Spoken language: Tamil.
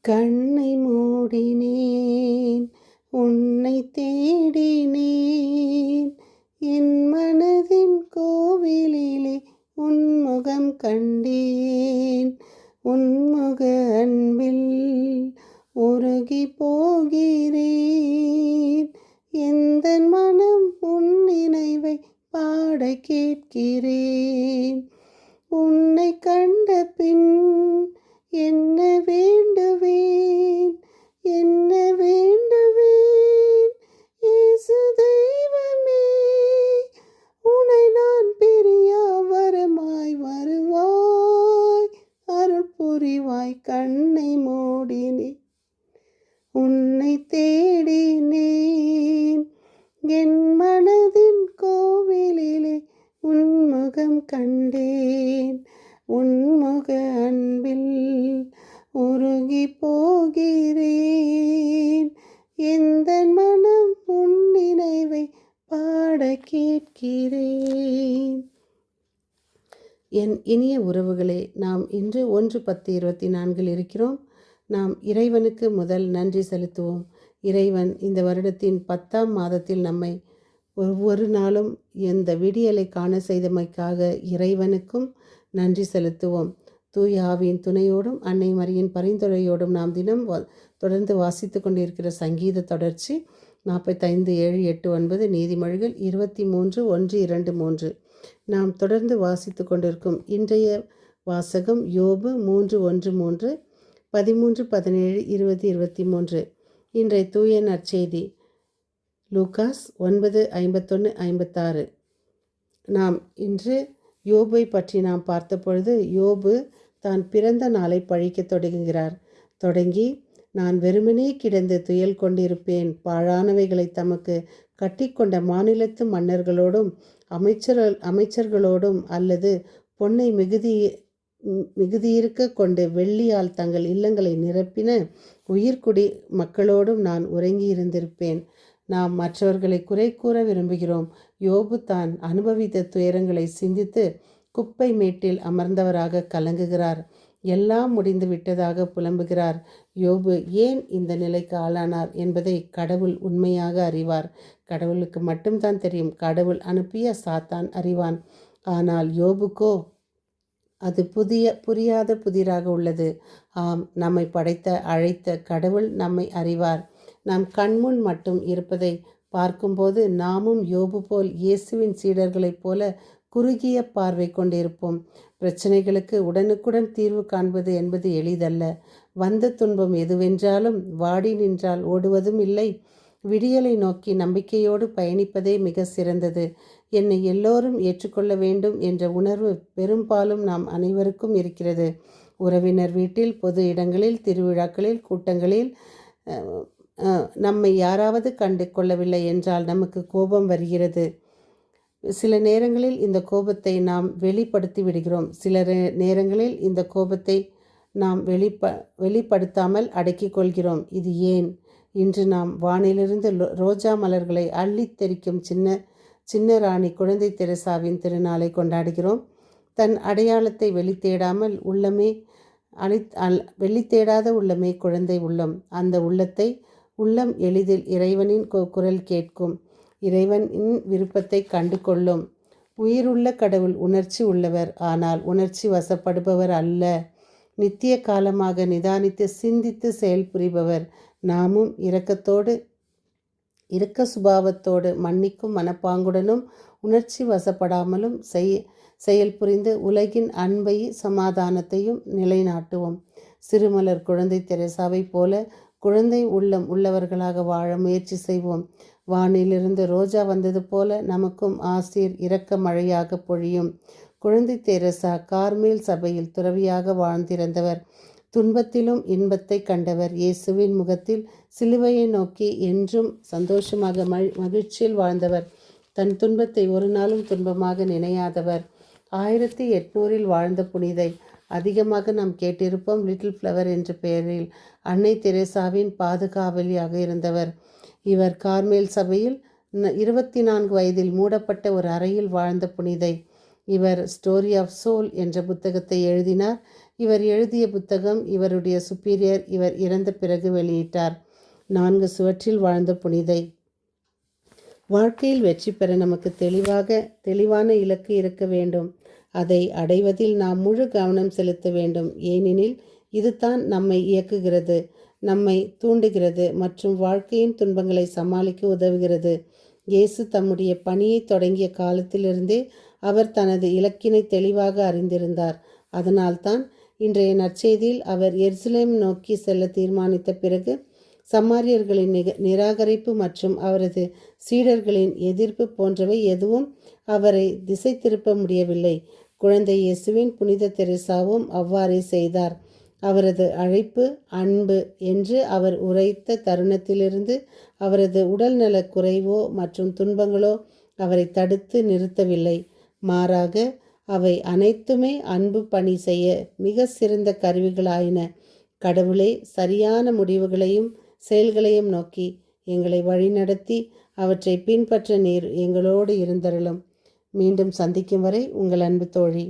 கண்ணை மூடினேன் உன்னை தேடினேன். என் மனதின் கோவிலிலே உன்முகம் கண்டேன். உன்முக அன்பில் உருகி போகிறேன். எந்த மனம் உன் நினைவை பாட கேட்கிறேன். உன்னை கண்ட பின் என்ன வேண்டுவேன்? என்ன வேண்டுவேன்? என் இனிய உறவுகளே நாம் இன்று ஒன்று பத்து இருபத்தி நான்கில் இருக்கிறோம். நாம் இறைவனுக்கு முதல் நன்றி செலுத்துவோம். இறைவன் இந்த வருடத்தின் பத்தாம் மாதத்தில் நம்மை ஒவ்வொரு நாளும் எந்த விடியலை காண செய்தமைக்காக இறைவனுக்கும் நன்றி செலுத்துவோம். தூய ஆவியின் துணையோடும் அன்னை மரியின் பரிந்துரையோடும் நாம் தினம் தொடர்ந்து வாசித்து கொண்டிருக்கிற சங்கீத தொடர்ச்சி நாற்பத்தைந்து ஏழு எட்டு ஒன்பது நீதிமொழிகள் இருபத்தி மூன்று ஒன்று இரண்டு மூன்று. நாம் தொடர்ந்து வாசித்து கொண்டிருக்கும் இன்றைய வாசகம் யோபு மூன்று ஒன்று மூன்று பதிமூன்று பதினேழு இருபது இருபத்தி மூன்று. இன்றைய தூய நற்செய்தி லூகாஸ் ஒன்பது ஐம்பத்தொன்று ஐம்பத்தாறு. நாம் இன்று யோபை பற்றி நாம் பார்த்த பொழுது யோபு தான் பிறந்த நாளை பழிக்க தொடங்குகிறார். தொடங்கி நான் வெறுமனே கிடந்து துயல் கொண்டிருப்பேன் பாழானவைகளை தமக்கு கட்டிக்கொண்ட மாநிலத்து மன்னர்களோடும் அமைச்சர் அமைச்சர்களோடும் அல்லது பொன்னை மிகுதி மிகுதியிருக்க கொண்டு வெள்ளியால் தங்கள் இல்லங்களை நிரப்பின உயிர்குடி மக்களோடும் நான் உறங்கி இருந்திருப்பேன் நாம் மற்றவர்களை குறை கூற விரும்புகிறோம். யோபு தான் அனுபவித்த துயரங்களை சிந்தித்து குப்பை மேட்டில் அமர்ந்தவராக கலங்குகிறார். எல்லாம் முடிந்து விட்டதாக புலம்புகிறார். யோபு ஏன் இந்த நிலைக்கு ஆளானார் என்பதை கடவுள் உண்மையாக அறிவார். கடவுளுக்கு மட்டும்தான் தெரியும். கடவுள் அனுப்பிய சாத்தான் அறிவான். ஆனால் யோபுக்கோ அது புதிய புரியாத புதிராக உள்ளது. ஆம் நம்மை படைத்த அழைத்த கடவுள் நம்மை அறிவார். நம் கண்முன் மட்டும் இருப்பதை பார்க்கும்போது நாமும் யோபு போல் இயேசுவின் சீடர்களைப் போல குறுகிய பார்வை கொண்டிருப்போம். பிரச்சனைகளுக்கு உடனுக்குடன் தீர்வு காண்பது என்பது எளிதல்ல. வந்த துன்பம் எதுவென்றாலும் வாடி நின்றால் ஓடுவதும் இல்லை. விடியலை நோக்கி நம்பிக்கையோடு பயணிப்பதே மிக சிறந்தது. என்னை எல்லோரும் ஏற்றுக்கொள்ள வேண்டும் என்ற உணர்வு பெரும்பாலும் நாம் அனைவருக்கும் இருக்கிறது. உறவினர் வீட்டில் பொது இடங்களில் திருவிழாக்களில் கூட்டங்களில் நம்மை யாராவது கண்டு கொள்ளவில்லை என்றால் நமக்கு கோபம் வருகிறது. சில நேரங்களில் இந்த கோபத்தை நாம் வெளிப்படுத்தி விடுகிறோம். சில நேரங்களில் இந்த கோபத்தை நாம் வெளிப்ப வெளிப்படுத்தாமல் அடக்கிக் கொள்கிறோம். இது ஏன்? இன்று நாம் வானிலிருந்து ரோஜா மலர்களை அள்ளித் தெரிக்கும் சின்ன சின்ன ராணி குழந்தை தெரசாவின் திருநாளை கொண்டாடுகிறோம். தன் அடையாளத்தை வெளித்தேடாமல் உள்ளமே அழி அல் வெளித்தேடாத உள்ளமே குழந்தை உள்ளம். அந்த உள்ளத்தை உள்ளம் எளிதில் இறைவனின் குரல் கேட்கும். இறைவனின் விருப்பத்தை கண்டு கொள்ளும் உயிருள்ள கடவுள் உணர்ச்சி உள்ளவர். ஆனால் உணர்ச்சி வசப்படுபவர் அல்ல. நித்திய காலமாக நிதானித்து சிந்தித்து செயல்புரிபவர் நாமும் இரக்கத்தோடு இரக்க சுபாவத்தோடு மன்னிக்கும் மனப்பாங்குடனும் உணர்ச்சி வசப்படாமலும் செய் செயல் புரிந்து உலகின் அன்பை சமாதானத்தையும் நிலைநாட்டுவோம். சிறுமலர் குழந்தை தெரசாவை போல குழந்தை உள்ளம் உள்ளவர்களாக வாழ முயற்சி செய்வோம். வானிலிருந்து ரோஜா வந்தது போல நமக்கும் ஆசிர் இரக்க மழையாக பொழியும். குழந்தை தெரசா கார்மேல் சபையில் துறவியாக வாழ்ந்திருந்தவர். துன்பத்திலும் இன்பத்தை கண்டவர். இயேசுவின் முகத்தில் சிலுவையை நோக்கி என்றும் சந்தோஷமாக மகிழ்ச்சியில் வாழ்ந்தவர். தன் துன்பத்தை ஒரு நாளும் துன்பமாக நினையாதவர். ஆயிரத்தி எட்நூறில் வாழ்ந்த புனிதை. அதிகமாக நாம் கேட்டிருப்போம் லிட்டில் ஃப்ளவர் என்ற பெயரில். அன்னை தெரேசாவின் பாதுகாவலியாக இருந்தவர். இவர் கார்மேல் சபையில் இருபத்தி நான்கு வயதில் மூடப்பட்ட ஒரு அறையில் வாழ்ந்த புனிதை. இவர் ஸ்டோரி ஆஃப் சோல் என்ற புத்தகத்தை எழுதினார். இவர் எழுதிய புத்தகம் இவருடைய சுப்பீரியர் இவர் இறந்த பிறகு வெளியிட்டார். நான்கு சுவற்றில் வாழ்ந்த புனிதை. வாழ்க்கையில் வெற்றி பெற நமக்கு தெளிவாக தெளிவான இலக்கு இருக்க வேண்டும். அதை அடைவதில் நாம் முழு கவனம் செலுத்த வேண்டும். ஏனெனில் இதுதான் நம்மை இயக்குகிறது. நம்மை தூண்டுகிறது மற்றும் வாழ்க்கையின் துன்பங்களை சமாளிக்க உதவுகிறது. இயேசு தம்முடைய பணியை தொடங்கிய காலத்திலிருந்தே அவர் தனது இலக்கினை தெளிவாக அறிந்திருந்தார். அதனால்தான் இன்றைய நற்செய்தியில் அவர் எருசலேம் நோக்கி செல்ல தீர்மானித்த பிறகு சமாரியர்களின் நிக நிராகரிப்பு மற்றும் அவரது சீடர்களின் எதிர்ப்பு போன்றவை எதுவும் அவரை திசை திருப்ப முடியவில்லை. குழந்தை இயேசுவின் புனித தெரசாவும் அவ்வாறே செய்தார். அவரது அழைப்பு அன்பு என்று அவர் உரைத்த தருணத்திலிருந்து அவரது உடல்நலக் குறைவோ மற்றும் துன்பங்களோ அவரை தடுத்து நிறுத்தவில்லை. மாறாக அவை அனைத்துமே அன்பு பணி செய்ய மிக சிறந்த கருவிகளாயின. கடவுளே சரியான முடிவுகளையும் செயல்களையும் நோக்கி எங்களை வழிநடத்தி அவற்றை பின்பற்ற நீர் எங்களோடு இருந்தருளும். மீண்டும் சந்திக்கும் வரை உங்கள் அன்பு தோழி.